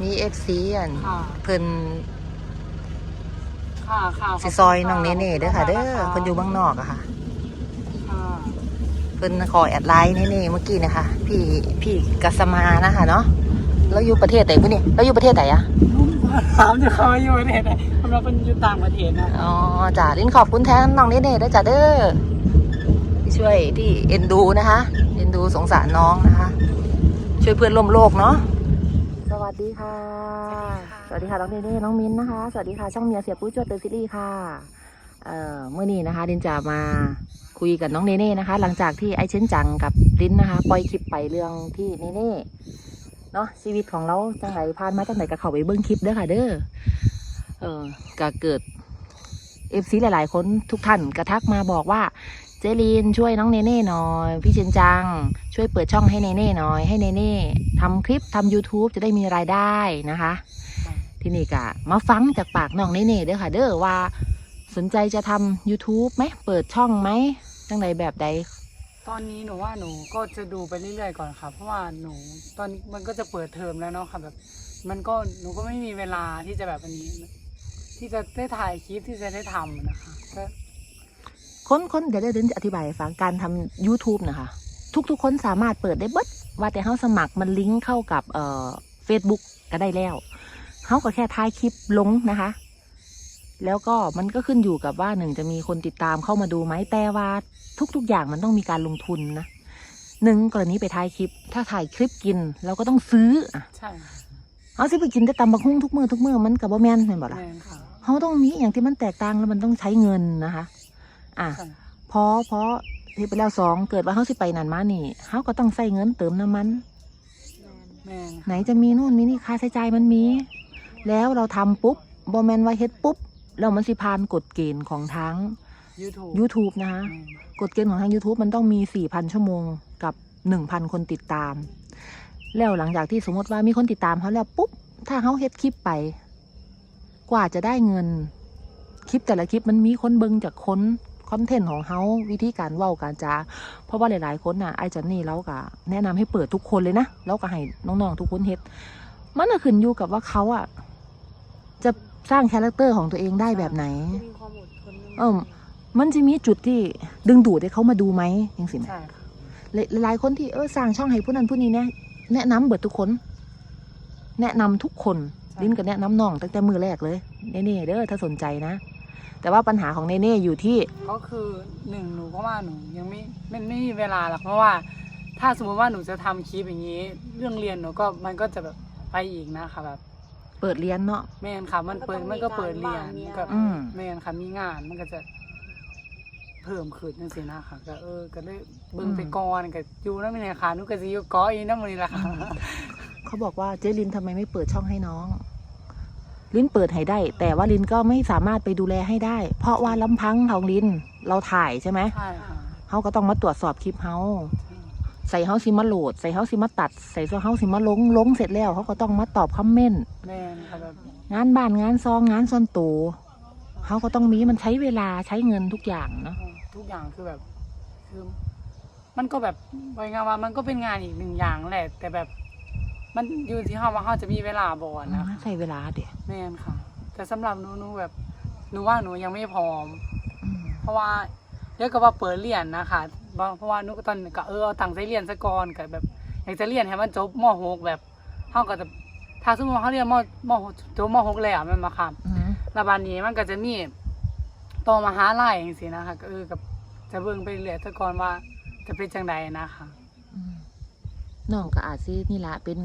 มีเอฟซีอันค่ะเพิ่นค่ะค่ะสิซอยน้องเนเน่เด้อค่ะ เด้อเพิ่นอยู่เมืองนอกอะค่ะ ค่ะเพิ่นขอแอดไลน์เนเน่เมื่อกี้นะคะพี่พี่กัสมานะคะเนาะเราอยู่ประเทศไหนบุนี่เราอยู่ประเทศไหนอะถามจะเขาอยู่ประเทศไหนเพราะเราเป็นอยู่ต่างประเทศนะอ๋อจ้าลินขอบคุณแทนน้องเนเน่ด้วยจ้าเด้อที่ช่วยที่เอ็นดูนะคะ เอ็นดูสงสารน้องนะคะ ช่วยเพื่อนร่วมโลกเนาะสวัส ดีค่ะ สวัสดีค่ะ น้องเนเน่น้องมิ้นนะคะ สวัสดีค่ะ ช่องเมียเสียปุ้ยจวดเตอร์ซีรีส์ค่ะ เอ่อเมื่อนี้นะคะลินจะมาคุยกับน้องเนเน่นะคะ หลังจากที่ไอเช่นจังกับลินนะคะ ปล่อยคลิปไปเรื่องที่เนเน่เนาะชีวิตของเราจังไหนผ่านมาจังไหนก็เข้าไปเบิ้งคลิปเด้อค่ะ เด้อ เออก็เกิดเอฟซีหลาย ๆ คนทุกท่านกระทักมาบอกว่า เจลีนช่วยน้องเนเน่หน่อย พี่เชนจัง ช่วยเปิดช่องให้เนเน่หน่อย ให้เนเน่ทำคลิปทำ YouTube จะได้มีรายได้นะคะ ทีนี้ก็มาฟังจากปากน้องเนเน่เด้อค่ะ เด้อว่าสนใจจะทำ YouTube ไหมเปิดช่องไหมจังใดแบบใด ตอนนี้หนูว่าหนูก็จะดูไปเรื่อยๆก่อนค่ะ เพราะว่าหนูตอนนี้มันก็จะเปิดเทอมแล้วเนาะค่ะแบบ มันก็หนูก็ไม่มีเวลาที่จะแบบอันนี้ ที่จะได้ถ่ายคลิปที่จะได้ทำนะคะก็ คนคนเดี๋ยวเดี๋ยวเดี๋ยวจะอธิบายให้ฟังการทำ YouTube นะคะ ทุกๆ คนสามารถเปิดได้เบิดว่าแต่เขาสมัครมันลิงก์เข้ากับเอ่อ Facebook ก็ได้แล้วเขาก็แค่ถ่ายคลิปลงนะคะ แล้วก็มันก็ขึ้นอยู่กับว่าหนึ่งจะมีคนติดตามเข้ามาดูไหมแต่ว่าทุกๆ อย่างมันต้องมีการลงทุนนะหนึ่งกรณีไปถ่ายคลิป ถ้าถ่ายคลิปกินเราก็ต้องซื้ออะใช่ค่ะเอาสิไปกินแต่ตำบักหุ่งทุกมือทุกมือมันกับบ่แม่นเป็นบ่ล่ะแม่นค่ะเขาต้องมีอย่างที่มันแตกต่างแล้วมันต้องใช้เงินนะคะ อะใช่พอพอที่ไปแล้วสองเกิดว่าเขาสิไปนันมานี่เขาก็ต้องใส่เงินเติมน้ำมัน แม่นไหนจะมีนู่นมีนี่ค่าใช้จ่ายมันมี แล้วเราทำปุ๊บบอแมนว่าเฮ็ดปุ๊บแล้วมันสิพานกฎเกณฑ์ของทั้ง ยูทูบ YouTube นะคะ กฎเกณฑ์ของทาง YouTube มันต้องมี 4,000 ชั่วโมงกับ 1,000 คนติดตาม แล้วหลังจากที่สมมติว่ามีคนติดตามเขาแล้วปุ๊บ ถ้าเขาเฮ็ดคลิปไป กว่าจะได้เงิน คลิปแต่ละคลิปมันมีคนเบิงจากคน คอนเทนต์ของเขาวิธีการเว้าการจาเพราะว่าหลายๆคนน่ะไอ้จันนี่เราก็แนะนำให้เปิดทุกคนเลยนะแล้วก็ให้น้องๆทุกคนเฮ็ดมันก็ขึ้นอยู่กับว่าเขาอะจะสร้างคาแรคเตอร์ของตัวเองได้แบบไหนมีความอดทนเออมันจะมีจุดที่ดึงดูดให้เขามาดูไหมยังสินะใช่ค่ะหลายหลายคนที่เออสร้างช่องให้ผู้นั้นผู้นี้เนี่ยแนะนำเบิดทุกคน แนะนำทุกคนลิ้นก็แนะนำน้องตั้งแต่มือแรกเลยเน่ๆเด้อถ้าสนใจนะ แต่ว่าปัญหาของเน่ๆอยู่ที่ ก็คือหนึ่งหนูเพราะว่าหนูยังไม่ไม่ไม่มีเวลาหรอกเพราะว่า ถ้าสมมติว่าหนูจะทำคลิปอย่างนี้ เรื่องเรียนหนูก็มันก็จะแบบไปอีกนะคะแบบเปิดเรียนเนาะ แม่นค่ะมันเปิดมันก็เปิดเรียนมันก็อืม แม่นค่ะมีงานมันก็จะเพิ่มขึ้นจังซี่นะค่ะก็เออก็เลยเบิ่งไปก่อนก็อยู่นำนี่ค่ะหนูก็สิอยู่ก้ออีนำมื้อนี้ล่ะค่ะ เขาบอกว่าเจลินทำไมไม่เปิดช่องให้น้อง ลินเปิดให้ได้ แต่ว่าลินก็ไม่สามารถไปดูแลให้ได้ เพราะว่าลำพังของลินเราถ่ายใช่ไหมใช่ค่ะเขาก็ต้องมาตรวจสอบคลิปเขาใส่เขาสิมาโหลด ใส่เขาสิมาตัด ใส่เขาสิมาลงลงเสร็จแล้วเขาก็ต้องมาตอบคอมเมนต์แม่นค่ะแบบงานบ้านงานซองงานส่วนตัวเขาก็ต้องมีมันใช้เวลาใช้เงินทุกอย่างเนาะทุกอย่างคือแบบคือมันก็แบบว่าไงว่ามันก็เป็นงานอีกหนึ่งอย่างแหละ แต่แบบ มันอยู่ที่เฮาว่าเฮาจะมีเวลาบ่นะคะใช้เวลาเดี๋ยวแม่นค่ะ แต่สำหรับหนูหนูแบบหนูว่าหนูยังไม่พร้อม เพราะว่าเดี๋ยวก็ว่าเปิดเรียนนะคะบางเพราะว่าหนุก็ตอนก็เออเอาตังค์ใช้เรียนซะก่อนก็แบบอยากจะเรียนให้มันจบม .6 แบบเฮาก็จะถ้าสมมติว่าเขาเรียนมมจบม .6 แล้วแมันมาค่ะระบาดนี้มันก็จะมีต่อมหาลัยจังซี่นะคะก็เออกับจะเบิ่งไปเรื่อยซะก่อนว่าจะเป็นจังใดนะคะ น้องก็อาจสินี่ละเป็น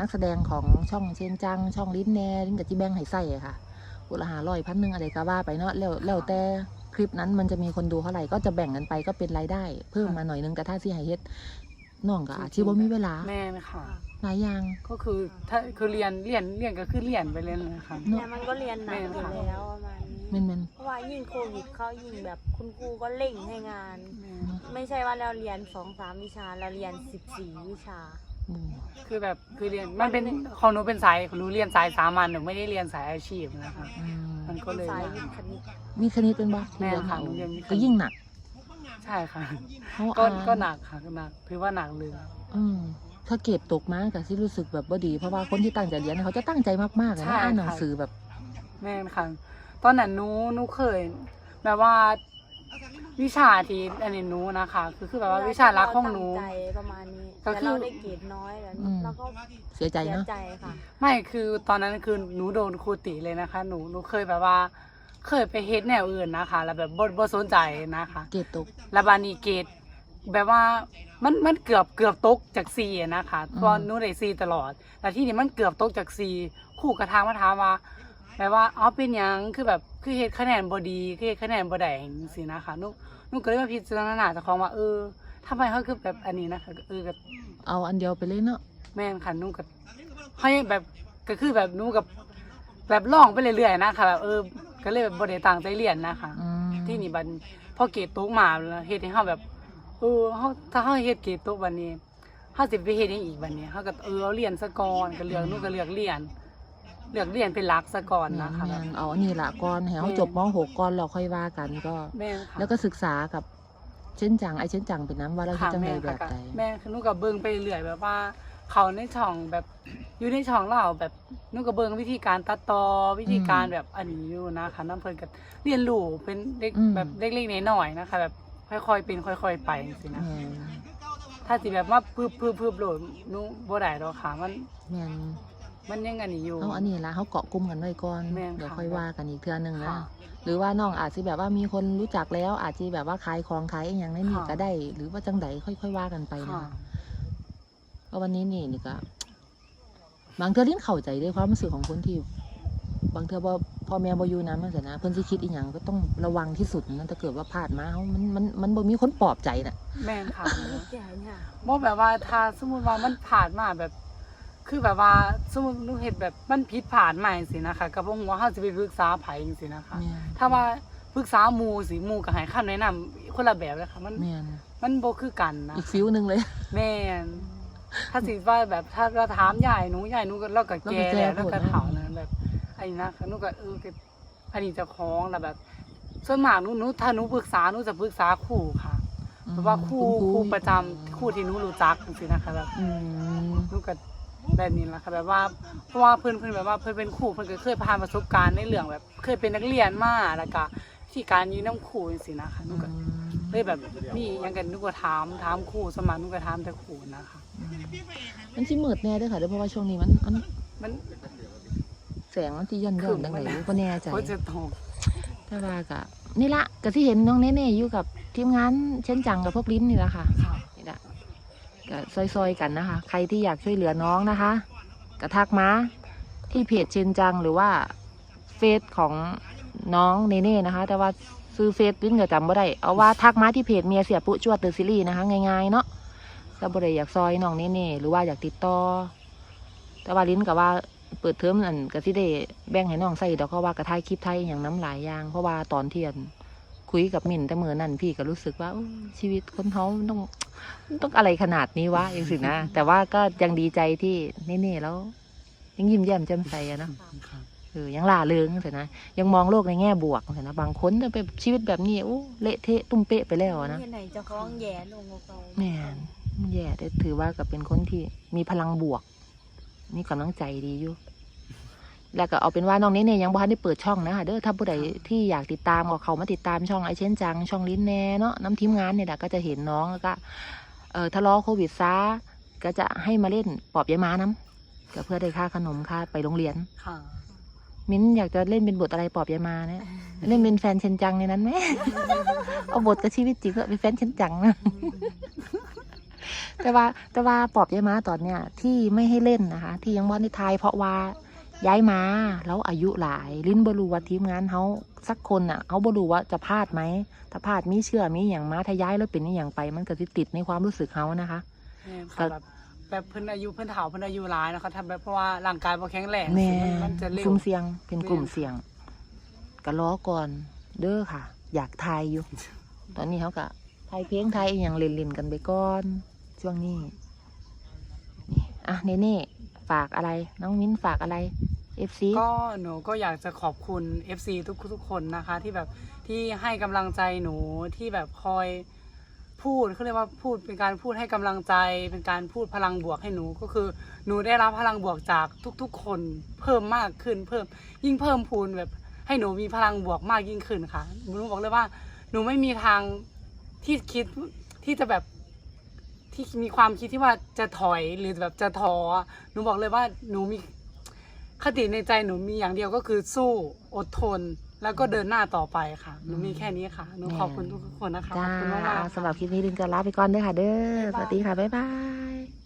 นักแสดงของช่องเชนจัง ช่องลิ้นแน่ลิ้นกับจีแบงไห้ใส่อะค่ะกุละหาร้อยพันหนึ่งอะไรก็ว่าไปเนาะแล้วแล้วแต่คลิปนั้นมันจะมีคนดูเท่าไหร่ก็จะแบ่งกันไปก็เป็นรายได้ เพิ่มมาหน่อยนึงแต่ถ้าสิให้เฮ็ดน้องก็อาจสิบ่มีเวลาแม่นค่ะหลายอย่างก็คือถ้าคือเรียนเรียนเรียนก็คือเรียนไปเลยนะคะเนอะแต่มันก็เรียนหนักอยู่แล้วประมาณนี้แม่นแม่นเพราะว่ายิ่งโควิดเข้ายิ่งแบบคุณครูก็เร่งให้งาน แม่น ไม่ใช่ว่าเราเรียนสองสามวิชาเราเรียนสิบสี่วิชาอืมคือแบบคือเรียนมันเป็นของหนูเป็นสายหนูเรียนสายสามัญหนูไม่ได้เรียนสายอาชีพนะคะอืมมันก็เลย สายวิทย์คณิตมีคณิตเป็นบ่แม่ค่ะหนูเรียนวิทย์ ก็ยิ่งหนักใช่ค่ะเขาก็อ่านก็หนักค่ะก็หนักถือว่าหนักเลยอืมถ้าเกรดตกมาก็สิรู้สึกแบบบ่ดี เพราะว่าคนที่ตั้งใจเรียนเขาจะตั้งใจมากๆอะใช่นะอ่านหนังค่ะสือแบบ แม่นค่ะ ตอนนั้นหนูหนูเคยแบบว่า วิชาที่อันนี้หนูนะคะ คือคือแบบว่าวิชารักของหนูตั้ใจประมาณนี้ก็แต่คือ เราได้เกรดน้อยแล้วอืม เราก็เสียใจเสียเนาะ ใจค่ะ ไม่คือตอนนั้นคือหนูโดนครูติเลยนะคะ หนูหนูเคยแบบว่า เคยไปเฮ็ดแนวอื่นนะคะ แล้วแบบบ่บ่สนใจนะคะ เกรดตกแล้วบานีเกตแบบว่ามันมันเกือบเกือบตกจากซีอะนะคะเพราะอืมหนูได้ซีตลอด แต่ที่นี่มันเกือบตกจากซีครู่กระทางมาถามว่า แบบว่าเอาเป็นหยังคือแบบคือเฮ็ดคะแนนบ่ดีคือเฮ็ดคะแนนบ่ได้จังซี่นะคะหนูหนูก็เลยมาพิจารณาเจากของว่าเออทำไมเขาคือแบบอันนี้นะคะเออก็เอาอันเดียวไปเลยเนาะแม่นค่ะหนูก็ให้แบบก็คือแบบหนูกับแบบล่องไปเรื่อยๆนะคะแบบเออก็เลยแบบบ่ได้ตั้งใจเรียนนะคะ อืมที่นี่บัดพอเกรดตกมาแล้วเฮ็ดให้เฮาแบบเออเฮาถ้าเฮาเฮ็ดเกรดตกบัดนี้เฮาสิไปเฮ็ดหยังอีกบัดนี้เฮาก็เออเอาเรียนซะก่อนก็เลือกหนูก็เลือกเรียน เลือกเรียนเป็นหลักซะก่อนนะคะแม่นๆเอาอันนี้ละก่อนให้เขาจบม .6 ก่อนเราค่อยว่ากันก็ แม่นค่ะ แล้วก็ศึกษากับเช่นจังไอ้เช่นจังเป็นน้ำว่าเราคิดค่ะจังแม่ไดนแบค่ะบใด แม่คือหนูก็เบิ่งไปเรื่อยแบบว่า เขาในช่องแบบอยู่ในช่องเราแบบหนูก็เบิ่งวิธีการตัดต่อวิธีการแบบอันนี้อยู่นะคะน้ำเพิ่นก็เรียนรู้เป็นเด็กแบบเล็กๆน้อยๆนะคะ แบบค่อยๆเป็นค่อย ๆ ไปจังซี่นะแม่นถ้าสิแบบว่าพึบพึบพึบโหลดหนูบ่ได้ดอกค่ะมันแม่น มันยังอันนี้อยู่ เอาอันนี้ละเขาเกาะกลุ่มกันไว้ก่อนแม่นค่ะเดี๋ยวค่อยว่ากันอีกเทื่อหนึงนะค่ะหรือว่าน้องอาจจะแบบว่ามีคนรู้จักแล้ว อาจจะแบบว่าขายของขายอหย่างนั้นนี่ค่ะ ก็ได้ หรือว่าจังใดค่อย ๆ ว่ากันไปนะค่ะ คะเพราะวันนี้นี่นี่ก็ บางเทื่อลิ้นเข้าใจด้วยความรู้สึกของคนที่ บางเทื่อบ่พ่อแม่บ่อยู่นะมันสินะเพิ่นสิคิดอีหยังก็ต้องระวังที่สุดนะถ้าเกิดว่าพลาดมาเขามันมันมันบ่มีคนปลอบใจน่ะ แม่นค่ะใหญ่เนี่ยบ่แบบว่าถ้าสมมุติว่ามันผ่านมาแบบ คือแบบว่าสมมุติหนูเฮ็ดแบบมันผิดผ่านมาจังซี่นะคะก็บ่ฮู้ว่าเฮาสิไปปรึกษาไผจังซี่นะคะ แม่นถ้าว่าปรึกษาหมู่สิหมู่ก็ให้คำแนะนำคนละแบบเลยค่ะมันแม่นมันบ่คือกันนะ อีกฟิวหนึงเลย แม่นถ้าสิว่าแบบถ้าเราถามยายหนูยายหนูก็เราก็แก่แล้วแล้วก็เฒ่านะแบบไอ้นะหนูก็เออก็อันนี้เจะคล้าของแล้วแบบ ส่วนมากหนูหนูถ้าหนูปรึกษาหนูจะปรึกษาครูค่ะเพราะว่าครูณครูประจำครูที่หนูรู้จักจังซี่นะคะแบบอืม หนูก็ แบบนี้แหละค่ะแบบว่าเพราะว่าเพิ่นเพิ่นแบบว่าเพิ่นเป็นครูเพิ่นก็เคยผ่านประสบการณ์ในเรื่องแบบ เคยเป็นนักเรียนมาแล้วก็วิธีการอยู่น้ำครูจังซี่นะคะหนูก็เลยแบบมีหยังกันหนูก็ถามถามครูสมานหนูก็ถามแต่ครูนะคะมันสิมืดแน่เด้วยค่ะเด้อเพราะว่าช่วงนี้มันมันมันแสงมันที่ย่อนย่อนดังไหนก็แน่ใจโคตรจะตกแต่ว่าก็นี่ละก็ที่เห็นน้องเน่ๆอยู่กับทีมงานเช่นจังกับพวกลิ้นนี่แหละค่ะค่ะนี่แหละ ก็ซอยๆกันนะคะ ใครที่อยากช่วยเหลือน้องนะคะก็ทักมาที่เพจเชนจังหรือว่าเฟซของน้องเนเน่นะคะ แต่ว่าซื้อเฟซลิ้นก็จำไม่ได้เอาว่าทักมาที่เพจเมียเสียปุจวดเดอะซีรีส์นะคะง่ายๆเนาะถ้าบ่ได้อยากซอยน้องเนเน่หรือว่าอยากติดต่อแต่ว่าลิ้นกับว่าเปิดเทอมอันก็สิได้แบ่งให้น้องใส่ดอกก็ว่ากระทายคลิปไทยอย่างน้ำหลายอย่างเพราะว่าตอนเทียน คุยกับหมิ่นแต่เมื่อนั้นพี่ก็รู้สึกว่าโอ้ชีวิตคนเขามันต้องมันต้องอะไรขนาดนี้วะอย่างสินะ แต่ว่าก็ยังดีใจที่เน่ๆแล้ว ยังยิ้มแย้มแจ่มใสอะนะเออยังล่าเริงสินะยังมองโลกในแง่บวกสินะบางคนจะไปชีวิตแบบนี้โอ้เละเทะตุ้มเป๊ะไปแล้วอะนะเฮ็ดไหนเจะคล้าของแย่ลงไปแม่นแย่แต่ถือว่ากับเป็นคนที่มีพลังบวก มีกำลังใจดีอยู่ แล้วก็เอาเป็นว่าน้องนี้เนี่ยยังบ่ทันได้เปิดช่องนะคะเด้อถ้าผู้ใดที่อยากติดตามก็เขามาติดตามช่องไอเช่นจังช่องลิ้นแน่เนาะน้ำทีมงานเนี่ยแหละก็จะเห็นน้องแล้วก็เออถ้ารอโควิดซาก็จะให้มาเล่นปอบยายม้าน้ำก็เพื่อได้ค่าขนมค่าไปโรงเรียน ค่ะมิ้นอยากจะเล่นเป็นบทอะไรปอบยายมาเนี่ยเล่นเป็นแฟนเชนจังในนั้นไหม เอาบทกับชีวิตจริงก็เป็นแฟนเชนจังนะแต่ว่าแต่ว่าปอบยายมาตอนเนี้ยที่ไม่ให้เล่นนะคะ ที่ยังว่าในทายเพราะว่า ย้ายมาแล้วอายุหลาย ลิ้นบรูว่าทีมงานเขาสักคนอะเขาบรูว่าจะพลาดไหมถ้าพลาดมีเชื่อมีอย่างมาถ้าย้ายแล้วเป็นอหย่างไป มันก็จะติดในความรู้สึกเขานะคะแม่นค่ะแบบแบบเพิ่นอายุเพิ่นเฒ่าเพิ่นอายุหลายนะคะทำแบบเพราะว่าร่างกายบ่แข็งแรงแม่มันจะเร็วซุ่มเสียงเป็นกลุ่มแม่นเสียงก็ล้อก่อนเด้อค่ะ อยากทายอยู่ ตอนนี้เขาก็ทายเพลงทายอหย่างเล่นๆกันไปก่อนช่วงนี้นี่อะเน่เน่ๆฝากอะไร น้องมิ้นฝากอะไร เอฟซีก็หนูก็อยากจะขอบคุณ FC ทุกทุกๆคนนะคะ ที่แบบที่ให้กำลังใจหนูที่แบบคอยพูดเขาเรียกว่าพูดเป็นการพูดให้กำลังใจ เป็นการพูดพลังบวกให้หนูก็คือหนูได้รับพลังบวกจากทุก ๆ คนเพิ่มมากขึ้นเพิ่ม ยิ่งเพิ่มพูนแบบให้หนูมีพลังบวกมากยิ่งขึ้นค่ะหนูบอกเลยว่า หนูไม่มีทางที่คิดที่จะแบบที่มีความคิดที่ว่าจะถอยหรือแบบจะท้อหนูบอกเลยว่าหนูมี คติในใจหนูมีอย่างเดียวก็คือสู้อดทน แล้วก็เดินหน้าต่อไปค่ะหนูมีแค่นี้ค่ะหนูขอบคุณทุกๆคนนะคะขจ้าอบคุณมากๆค่ะสำหรับคลิปนี้ลินจะลาไปก่อนเด้อค่ะ เด้อสวัสดีค่ะบ๊ายบาย